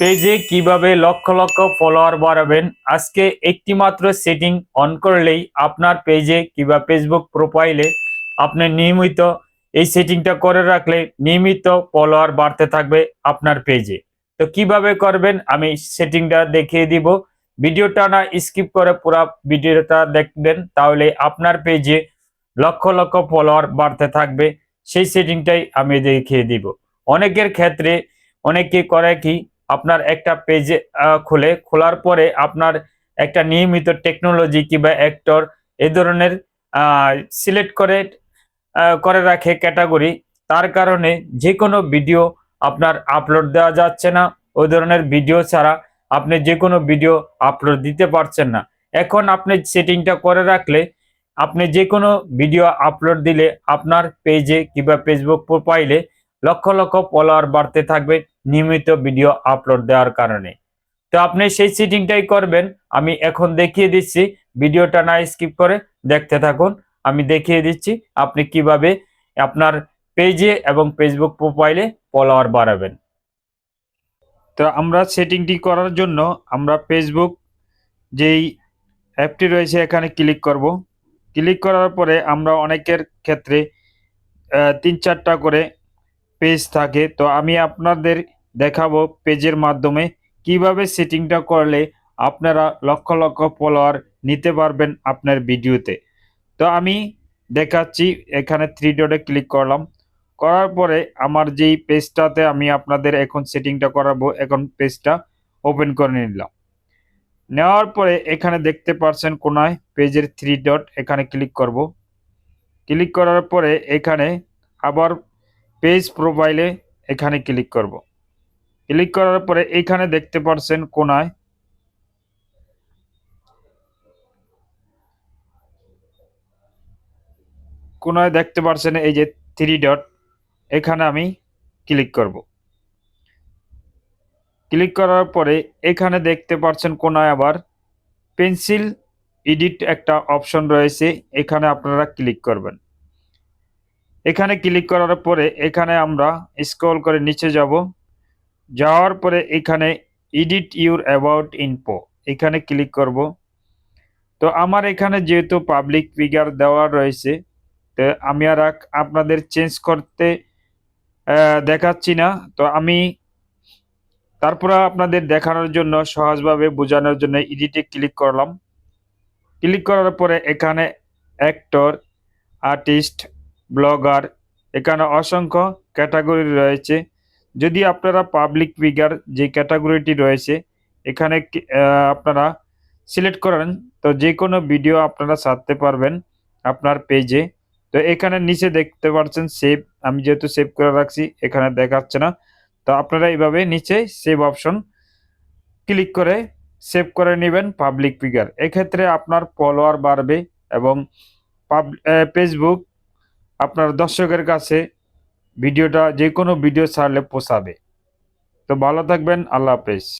পেজে কীভাবে লক্ষ লক্ষ ফলোয়ার বাড়াবেন? আজকে একটি মাত্র সেটিং অন করলেই আপনার পেজে কিংবা ফেসবুক প্রোফাইলে আপনি নিয়মিত এই সেটিংটা করে রাখলে নিয়মিত ফলোয়ার বাড়তে থাকবে আপনার পেজে। তো কীভাবে করবেন? আমি সেটিংটা দেখিয়ে দিব। ভিডিওটা না স্কিপ করে পুরো ভিডিওটা দেখবেন, তাহলে আপনার পেজে লক্ষ লক্ষ ফলোয়ার বাড়তে থাকবে। সেই সেটিংটাই আমি দেখিয়ে দিব। অনেকের ক্ষেত্রে অনেকে করে কি আপনার একটা পেজে খুলে, খোলার পরে আপনার একটা নিয়মিত টেকনোলজি কিংবা অ্যাক্টর এ ধরনের সিলেক্ট করে করে রাখে ক্যাটাগরি তার কারণে যে কোনো ভিডিও আপনার আপলোড দেওয়া যাচ্ছে না। ওই ধরনের ভিডিও ছাড়া আপনি যে কোনো ভিডিও আপলোড দিতে পারছেন না। এখন আপনি সেটিংটা করে রাখলে আপনি যে কোনো ভিডিও আপলোড দিলে আপনার পেজে কিংবা ফেসবুক প্রোফাইলে লক্ষ লক্ষ ফলোয়ার বাড়তে থাকবে নিয়মিত ভিডিও আপলোড দেওয়ার কারণে। তো আপনি সেই সেটিংটাই করবেন, আমি এখন দেখিয়ে দিচ্ছি ভিডিওটা না স্কিপ করে দেখতে থাকুন, আমি দেখিয়ে দিচ্ছি আপনি কীভাবে আপনার পেজে এবং ফেসবুক প্রোফাইলে ফলোয়ার বাড়াবেন। তো আমরা সেটিংটি করার জন্য আমরা ফেসবুক যেই অ্যাপটি রয়েছে এখানে ক্লিক করব। ক্লিক করার পরে আমরা অনেকের ক্ষেত্রে তিন চারটা করে পেজ থাকে। তো আমি আপনাদের দেখাবো পেজের মাধ্যমে কীভাবে সেটিংটা করলে আপনারা লক্ষ লক্ষ ফলোয়ার নিতে পারবেন আপনার ভিডিওতে। তো আমি দেখাচ্ছি, এখানে থ্রি ডটে ক্লিক করলাম। করার পরে আমার যেই পেজটাতে আমি আপনাদের এখন সেটিংটা করাবো, এখন পেজটা ওপেন করে নিলাম। নেওয়ার পরে এখানে দেখতে পাচ্ছেন কোনায় পেজের থ্রি ডট এখানে ক্লিক করব। ক্লিক করার পরে এখানে আবার পেজ প্রোফাইলে এখানে ক্লিক করব। ক্লিক করার পরে এখানে দেখতে পাচ্ছেন কোনায় কোনায় দেখতে পাচ্ছেন এই যে থ্রি ডট, এখানে আমি ক্লিক করব। ক্লিক করার পরে এখানে দেখতে পাচ্ছেন কোনায় আবার পেন্সিল এডিট একটা অপশন রয়েছে, এখানে আপনারা ক্লিক করবেন। এখানে ক্লিক করার পরে এখানে আমরা স্ক্রল করে নিচে যাব। যাওয়ার পরে এখানে এডিট ইউর অ্যাবাউট ইনপো এখানে ক্লিক করব। তো আমার এখানে যেহেতু পাবলিক ফিগার দেওয়া রয়েছে, তো আমি আর আপনাদের চেঞ্জ করতে দেখাচ্ছি না। তো আমি তারপরে আপনাদের দেখানোর জন্য, সহজভাবে বোঝানোর জন্য এডিটে ক্লিক করলাম। ক্লিক করার পরে এখানে অ্যাক্টর, আর্টিস্ট ব্লগার। এখানে অসংখ্য ক্যাটাগরি রয়েছে। যদি আপনারা পাবলিক ফিগার যে ক্যাটাগরিটি রয়েছে, এখানে আপনারা সিলেক্ট করেন, তো যে কোনো ভিডিও আপনারা সারতে পারবেন আপনার পেজে। তো এখানে নিচে দেখতে পাচ্ছেন সেভ, আমি যেহেতু সেভ করে রাখছি, এখানে দেখাচ্ছে না। তো আপনারা এইভাবে নিচে সেভ অপশন ক্লিক করে সেভ করে নেবেন পাবলিক ফিগার। এক্ষেত্রে আপনার ফলোয়ার বাড়বে এবং পাব ফেসবুক আপনার দর্শকের কাছে ভিডিওটা যে কোনো ভিডিও ছাড়লে পোষাবে। তো ভালো থাকবেন আল্লাহ হাফেজ।